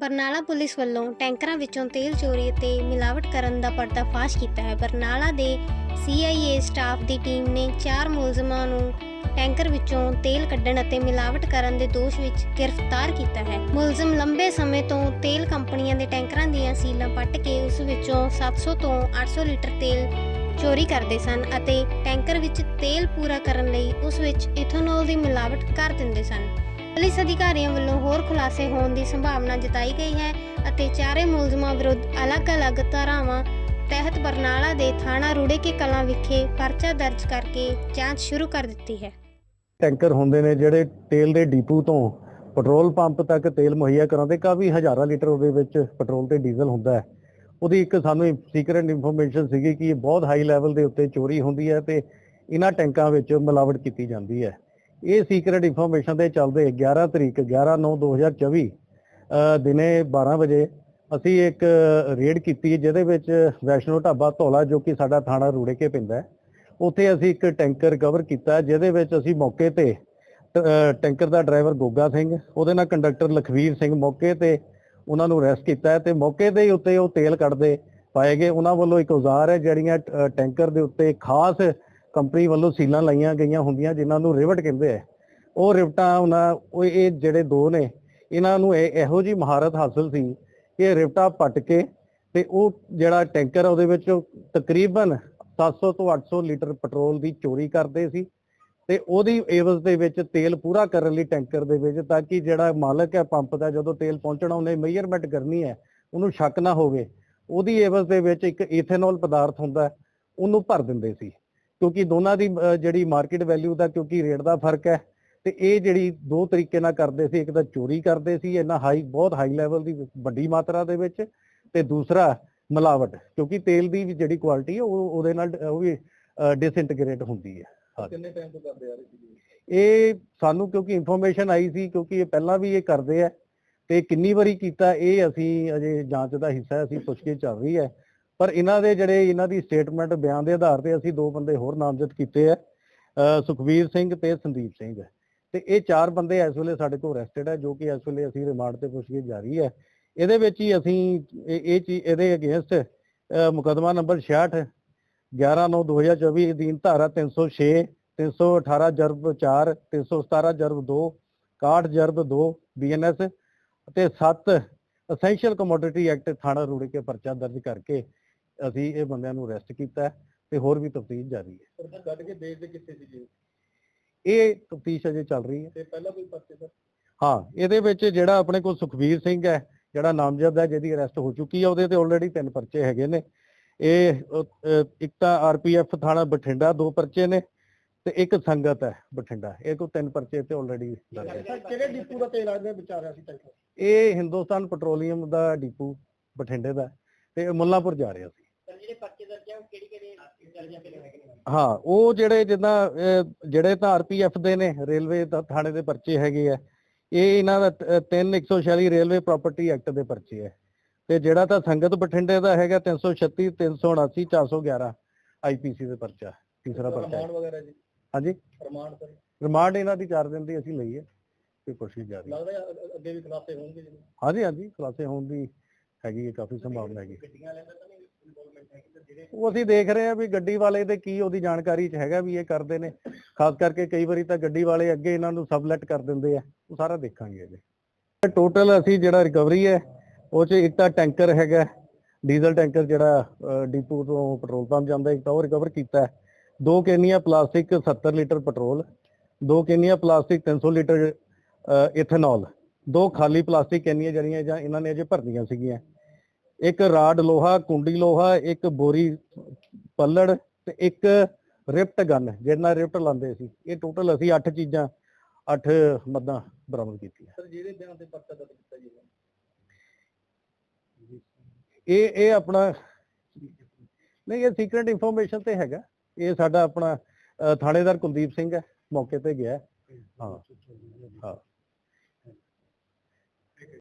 Barnala police ਵੱਲੋਂ ਟੈਂਕਰਾਂ ਵਿੱਚੋਂ ਤੇਲ ਚੋਰੀ ਅਤੇ ਮਿਲਾਵਟ ਕਰਨ ਦਾ ਪਰਦਾਫਾਸ਼ ਕੀਤਾ ਹੈ। ਬਰਨਾਲਾ ਦੇ CIA ਸਟਾਫ ਦੀ ਟੀਮ ਨੇ ਚਾਰ ਮੁਲਜ਼ਮਾਂ ਨੂੰ ਟੈਂਕਰ ਵਿੱਚੋਂ ਤੇਲ ਕੱਢਣ ਅਤੇ ਮਿਲਾਵਟ ਕਰਨ ਦੇ ਦੋਸ਼ ਵਿੱਚ ਗ੍ਰਿਫਤਾਰ ਕੀਤਾ ਹੈ। ਮੁਲਜ਼ਮ ਲੰਬੇ ਸਮੇਂ ਤੋਂ ਤੇਲ ਕੰਪਨੀਆਂ ਦੇ ਟੈਂਕਰਾਂ ਦੀਆਂ ਸੀਲਾਂ ਪੱਟ ਕੇ ਉਸ ਵਿੱਚੋਂ 700 ਤੋਂ 800 ਲੀਟਰ ਤੇਲ ਚੋਰੀ ਕਰਦੇ ਸਨ ਅਤੇ ਟੈਂਕਰ ਵਿੱਚ ਤੇਲ ਪੂਰਾ ਕਰਨ ਲਈ ਉਸ ਵਿੱਚ ਇਥੋਨੋਲ ਦੀ ਮਿਲਾਵਟ ਕਰ ਦਿੰਦੇ ਸਨ। ਪੁਲਿਸ ਅਧਿਕਾਰੀਆਂ ਵੱਲੋਂ ਹੋਰ ਖੁਲਾਸੇ ਹੋਣ ਦੀ ਸੰਭਾਵਨਾ ਜਤਾਈ ਗਈ ਹੈ ਅਤੇ ਚਾਰੇ ਮੁਲਜ਼ਮਾਂ ਵਿਰੁੱਧ ਅਲੱਗ-ਅਲੱਗ ਧਾਰਾਵਾਂ ਤਹਿਤ ਬਰਨਾਲਾ ਦੇ ਥਾਣਾ ਰੂੜੇਕੇ ਕਲਾਂ ਵਿਖੇ ਪਰਚਾ ਦਰਜ ਕਰਕੇ ਜਾਂਚ ਸ਼ੁਰੂ ਕਰ ਦਿੱਤੀ ਹੈ। ਟੈਂਕਰ ਹੁੰਦੇ ਨੇ ਜਿਹੜੇ ਤੇਲ ਦੇ ਡੀਪੂ ਤੋਂ ਪੈਟਰੋਲ ਪੰਪ ਤੱਕ ਤੇਲ ਮੁਹੱਈਆ ਕਰਾਉਂਦੇ, ਕਾਫੀ ਹਜ਼ਾਰਾਂ ਲੀਟਰ ਉਹਦੇ ਵਿੱਚ ਪੈਟਰੋਲ ਤੇ ਡੀਜ਼ਲ ਹੁੰਦਾ ਹੈ। ਉਹਦੀ ਇੱਕ ਸਾਨੂੰ ਸੀਕ੍ਰੇਟ ਇਨਫੋਰਮੇਸ਼ਨ ਸੀਗੀ ਕਿ ਇਹ ਬਹੁਤ ਹਾਈ ਲੈਵਲ ਦੇ ਉੱਤੇ ਚੋਰੀ ਹੁੰਦੀ ਹੈ ਤੇ ਇਹਨਾਂ ਟੈਂਕਾਂ ਵਿੱਚ ਮਿਲਾਵਟ ਕੀਤੀ ਜਾਂਦੀ ਹੈ। ਇਹ ਸੀਕ੍ਰੇਟ ਇਨਫੋਰਮੇਸ਼ਨ ਦੇ ਚੱਲਦੇ 11 ਤਰੀਕ 11/9/2024 ਅ, ਦਿਨੇ 12 ਵਜੇ ਅਸੀਂ ਇੱਕ ਰੇਡ ਕੀਤੀ ਜਿਹਦੇ ਵਿੱਚ ਵੈਸ਼ਨੋ ਢਾਬਾ ਧੌਲਾ ਜੋ ਕਿ ਸਾਡਾ ਥਾਣਾ ਰੂੜੇ ਕੇ ਪੈਂਦਾ ਹੈ ਉੱਥੇ ਅਸੀਂ ਇੱਕ ਟੈਂਕਰ ਰਿਕਵਰ ਕੀਤਾ ਜਿਹਦੇ ਵਿੱਚ ਅਸੀਂ ਮੌਕੇ ਤੇ ਟੈਂਕਰ ਦਾ ਡਰਾਈਵਰ ਗੋਗਾ ਸਿੰਘ ਉਹਦੇ ਨਾਲ ਕੰਡਕਟਰ ਲਖਵੀਰ ਸਿੰਘ ਮੌਕੇ ਤੇ ਉਹਨਾਂ ਨੂੰ ਅਰੈਸਟ ਕੀਤਾ ਹੈ ਤੇ ਮੌਕੇ ਦੇ ਉੱਤੇ ਉਹ ਤੇਲ ਕੱਢਦੇ ਪਾਏ ਗਏ। ਉਹਨਾਂ ਵੱਲੋਂ ਇੱਕ ਔਜ਼ਾਰ ਹੈ ਜਿਹੜੀਆਂ ਟੈਂਕਰ ਦੇ ਉੱਤੇ ਖਾਸ ਕੰਪਨੀ ਵੱਲੋਂ ਸੀਲਾਂ ਲਾਈਆਂ ਗਈਆਂ ਹੁੰਦੀਆਂ ਜਿਨ੍ਹਾਂ ਨੂੰ ਰਿਵਟ ਕਹਿੰਦੇ ਆ। ਉਹ ਰਿਵਟਾਂ ਉਹਨਾਂ, ਉਹ ਇਹ ਜਿਹੜੇ ਦੋ ਨੇ, ਇਹਨਾਂ ਨੂੰ ਇਹ- ਇਹੋ ਜੀ ਮਹਾਰਤ ਹਾਸਲ ਸੀ ਕਿ ਇਹ ਪੱਟ ਕੇ ਤੇ ਉਹ ਜਿਹੜਾ ਟੈਂਕਰ ਉਹਦੇ ਵਿੱਚ ਤਕਰੀਬਨ 700 ਤੋਂ 800 ਲੀਟਰ ਪੈਟਰੋਲ ਦੀ ਚੋਰੀ ਕਰਦੇ ਸੀ ਤੇ ਉਹਦੀ ਏਵਜ਼ ਦੇ ਵਿੱਚ ਤੇਲ ਪੂਰਾ ਕਰਨ ਲਈ ਟੈਂਕਰ ਦੇ ਵਿੱਚ ਤਾਂ ਕਿ ਜਿਹੜਾ ਮਾਲਕ ਹੈ ਪੰਪ ਦਾ ਜਦੋਂ ਤੇਲ ਪਹੁੰਚਣਾ, ਉਹਨੇ ਮੇਜਰਮੈਂਟ ਕਰਨੀ ਹੈ, ਉਹਨੂੰ ਸ਼ੱਕ ਨਾ ਹੋਵੇ। ਉਹਦੀ ਏਵਜ਼ ਦੇ ਵਿੱਚ ਇੱਕ ਈਥੇਨੋਲ ਪਦਾਰਥ ਹੁੰਦਾ, ਉਹਨੂੰ ਭਰ ਦਿੰਦੇ ਸੀ। ਕਿਉਂਕਿ ਦੋਨਾਂ ਦੀ ਜਿਹੜੀ ਮਾਰਕੀਟ ਵੈਲਿਊ ਦਾ ਕਿਉਂਕਿ ਰੇਟ ਦਾ ਫ਼ਰਕ ਹੈ ਤੇ ਇਹ ਜਿਹੜੀ ਦੋ ਤਰੀਕੇ ਨਾਲ ਕਰਦੇ ਸੀ ਇੱਕ ਤਾਂ ਚੋਰੀ ਕਰਦੇ ਸੀ ਇਹਨਾਂ ਹਾਈ ਬਹੁਤ ਹਾਈ ਲੈਵਲ ਦੀ ਵੱਡੀ ਮਾਤਰਾ ਦੇ ਵਿੱਚ ਤੇ ਦੂਸਰਾ ਮਿਲਾਵਟ ਕਿਉਂਕਿ ਤੇਲ ਦੀ ਵੀ ਜਿਹੜੀ ਕੁਆਲਿਟੀ ਹੈ ਉਹ ਉਹਦੇ ਨਾਲ ਉਹ ਵੀ ਡਿਸਇੰਟੀਗ੍ਰੇਟ ਹੁੰਦੀ ਹੈ। ਹਾਂ। ਕਿੰਨੇ ਟਾਈਮ ਤੋਂ ਕਰਦੇ ਆ ਰਹੇ ਸੀ ਇਹ ਸਾਨੂੰ ਕਿਉਂਕਿ ਇਨਫੋਰਮੇਸ਼ਨ ਆਈ ਸੀ ਕਿਉਂਕਿ ਇਹ ਪਹਿਲਾਂ ਵੀ ਇਹ ਕਰਦੇ ਆ ਤੇ ਕਿੰਨੀ ਵਾਰੀ ਕੀਤਾ ਇਹ ਅਸੀਂ ਅਜੇ ਜਾਂਚ ਦਾ ਹਿੱਸਾ ਅਸੀਂ ਪੁੱਛਗਿੱਛ ਚੱਲ ਰਹੀ ਹੈ। ਪਰ ਇਹਨਾਂ ਦੇ ਜਿਹੜੇ ਇਹਨਾਂ ਦੀ ਸਟੇਟਮੈਂਟ ਬਿਆਨ ਦੇ ਆਧਾਰ ਤੇ ਅਸੀਂ ਦੋ ਬੰਦੇ ਹੋਰ ਨਾਮਜ਼ਦ ਕੀਤੇ ਆ ਸੁਖਵੀਰ ਸਿੰਘ ਤੇ ਸੰਦੀਪ ਸਿੰਘ। ਤੇ ਇਹ ਚਾਰ ਬੰਦੇ ਇਸ ਵੇਲੇ ਸਾਡੇ ਕੋਲ ਅਰੈਸਟਡ ਹੈ ਜੋ ਕਿ ਇਸ ਵੇਲੇ ਅਸੀਂ ਰਿਮਾਂਡ ਤੇ ਪੁੱਛਗਿੱਛ ਜਾਰੀ ਹੈ ਇਹਦੇ ਵਿੱਚ ਹੀ ਅਸੀਂ ਇਹ ਇਹ ਚੀਜ਼ ਇਹਦੇ ਅਗੇਂਸਟ ਮੁਕਦਮਾ ਨੰਬਰ 66 11 9 2024 ਅਧੀਨ ਧਾਰਾ 306 318 ਜਰਬ 4 317 ਜਰਬ 2 61 ਜਰਬ 2 ਬੀਐਨਐਸ ਅਤੇ 7 ਅਸੈਂਸ਼ੀਅਲ ਕਮੋਡਿਟੀ ਐਕਟ ਥਾਣਾ ਰੂੜੇ ਕੇ ਪਰਚਾ ਦਰਜ ਕਰਕੇ ਅਸੀਂ ਇਹ ਬੰਦਿਆਂ ਨੂੰ ਅਰੈਸਟ ਕੀਤਾ ਹੈ ਤੇ ਹੋਰ ਵੀ ਤਫਤੀਸ਼ ਜਾਰੀ ਹੈ। ਪਰ ਕੱਢ ਕੇ ਵੇਚਦੇ ਕਿੱਥੇ ਸੀ ਜੀ ਇਹ ਤਫਤੀਸ਼ ਅਜੇ ਚੱਲ ਰਹੀ ਹੈ। ਤੇ ਪਹਿਲਾਂ ਕੋਈ ਪਰਚੇ ਸਰ? ਹਾਂ ਇਹਦੇ ਵਿੱਚ ਜਿਹੜਾ ਆਪਣੇ ਕੋਲ ਸੁਖਵੀਰ ਸਿੰਘ ਹੈ ਜਿਹੜਾ ਨਾਮਜ਼ਦ ਹੈ ਜਿਹਦੀ ਅਰੈਸਟ ਹੋ ਚੁੱਕੀ ਹੈ ਉਹਦੇ ਤੇ ਆਲਰੇਡੀ ਤਿੰਨ ਪਰਚੇ ਹੈਗੇ ਨੇ। ਇਹ ਇੱਕ ਤਾਂ ਆਰਪੀਐਫ ਥਾਣਾ ਬਠਿੰਡਾ ਦੋ ਪਰਚੇ ਨੇ ਤੇ ਇੱਕ ਸੰਗਤ ਹੈ ਬਠਿੰਡਾ। ਇਹ ਕੋ ਤਿੰਨ ਪਰਚੇ ਤੇ ਆਲਰੇਡੀ ਸਰ ਕਿਹੜੇ ਡਿਪੂ ਦਾ ਤੇਲ ਆਜਦੇ ਵਿਚਾਰ ਰਿਹਾ ਸੀ ਟੈਂਕਰ ਇਹ ਹਿੰਦੁਸਤਾਨ ਪੈਟਰੋਲੀਅਮ ਦਾ ਡਿਪੂ ਬਠਿੰਡੇ ਦਾ ਤੇ ਮੁੱਲਾਂਪੁਰ ਜਾ ਰਿਹਾ ਸੀ। ਹਾਂ ਉਹ ਜਿਹੜੇ ਜਿੱਦਾਂ ਜਿਹੜੇ ਤਾਂ ਆਰਪੀਐਫ ਦੇ ਨੇ ਰੇਲਵੇ ਦਾ ਥਾਣੇ ਦੇ ਪਰਚੇ ਹੈਗੇ ਆ ਇਹ ਇਹਨਾਂ ਦਾ 3146 ਰੇਲਵੇ ਪ੍ਰਾਪਰਟੀ ਐਕਟ ਦੇ ਪਰਚੇ ਹੈ ਤੇ ਜਿਹੜਾ ਤਾਂ ਸੰਗਤ ਬਠਿੰਡੇ ਦਾ ਹੈਗਾ 336 379 411 ਆਈਪੀਸੀ ਦੇ ਪਰਚਾ ਤੀਸਰਾ ਪਰਚਾ। ਹੈ। ਰਮਾਨ ਵਗੈਰਾ ਜੀ? ਹਾਂਜੀ? ਰਮਾਨ ਸਰ ਰਿਮਾਂਡ ਇਹਨਾਂ ਦੀ 4 ਦਿਨ ਦੀ ਅਸੀਂ ਲਈ ਹੈ ਤੇ ਕੋਸ਼ਿਸ਼ ਜਾਰੀ। ਲੱਗਦਾ ਅੱਗੇ ਵੀ ਖਿਲਾਫੇ ਹੋਣਗੇ ਜੀ? ਹਾਂਜੀ ਹਾਂਜੀ ਖੁਲਾਸੇ ਹੋਣ ਦੀ ਹੈਗੀ ਹੈ ਕਾਫੀ ਸੰਭਾਵਨਾ ਹੈਗੀ। ਗੱਡੀਆਂ ਲੈਂਦਾ ਤਾਂ ਉਹ ਅਸੀਂ ਦੇਖ ਰਹੇ ਹਾਂ ਵੀ ਗੱਡੀ ਵਾਲੇ ਦੇ ਕੀ ਉਹਦੀ ਜਾਣਕਾਰੀ ਚ ਹੈਗਾ ਵੀ ਇਹ ਕਰਦੇ ਨੇ। ਖਾਸ ਕਰਕੇ ਕਈ ਵਾਰੀ ਤਾਂ ਗੱਡੀ ਵਾਲੇ ਅੱਗੇ ਇਹਨਾਂ ਨੂੰ ਸਬਲੈਟ ਕਰ ਦਿੰਦੇ ਆ। ਉਹ ਸਾਰਾ ਦੇਖਾਂਗੇ ਅਜੇ ਟੋਟਲ ਅਸੀਂ ਜਿਹੜਾ ਰਿਕਵਰੀ ਹੈ ਉਹ ਚ ਇੱਕ ਤਾਂ ਟੈਂਕਰ ਹੈਗਾ। ਡੀਜ਼ਲ ਟੈਂਕਰ ਜਿਹੜਾ ਅਹ, ਡੀਪੂ ਤੋਂ ਪੈਟਰੋਲ ਪੰਪ ਜਾਂਦਾ ਇੱਕ ਤਾਂ ਉਹ ਰਿਕਵਰ ਕੀਤਾ ਹੈ। ਦੋ ਕੇਨੀਆਂ ਪਲਾਸਟਿਕ 70 ਲੀਟਰ ਪੈਟਰੋਲ ਦੋ ਕੇਨੀਆਂ ਪਲਾਸਟਿਕ 300 ਲੀਟਰ ਇਥੇਨੋਲ ਦੋ ਖਾਲੀ ਪਲਾਸਟਿਕ ਕੇਨੀਆਂ ਜਿਹੜੀਆਂ ਜਾਂ ਇਹਨਾਂ ਨੇ ਅਜੇ ਭਰਨੀਆਂ ਸੀਗੀਆਂ। ਇੱਕ ਰਾਡ ਲੋਹਾ ਕੁੰਡੀ ਲੋਹਾ ਇੱਕ ਬੋਰੀ ਪੱਲੜ ਤੇ ਇੱਕ ਰਿਪਟ ਗਨ ਜਿਹਨਾਂ ਰਿਪਟ ਲਾਉਂਦੇ ਸੀ ਇਹ ਟੋਟਲ ਅਸੀਂ 8 ਚੀਜ਼ਾਂ 8 ਮੱਦਾਂ ਬਰਾਮਦ ਕੀਤੀਆਂ ਸਰ ਜਿਹੜੇ ਬਿਆਨ ਤੇ ਪਰਚਾ ਦਰਜ ਕੀਤਾ ਜੀ। ਇਹ ਇਹ ਆਪਣਾ ਨਹੀਂ ਇਹ ਸੀਕ੍ਰੀਟ ਇਨਫੋਰਮੇਸ਼ਨ ਤੇ ਹੈਗਾ ਇਹ ਸਾਡਾ ਆਪਣਾ ਥਾਣੇਦਾਰ ਕੁਲਦੀਪ ਸਿੰਘ ਹੈ ਮੌਕੇ ਤੇ ਗਿਆ। ਹਾਂ ਹਾਂ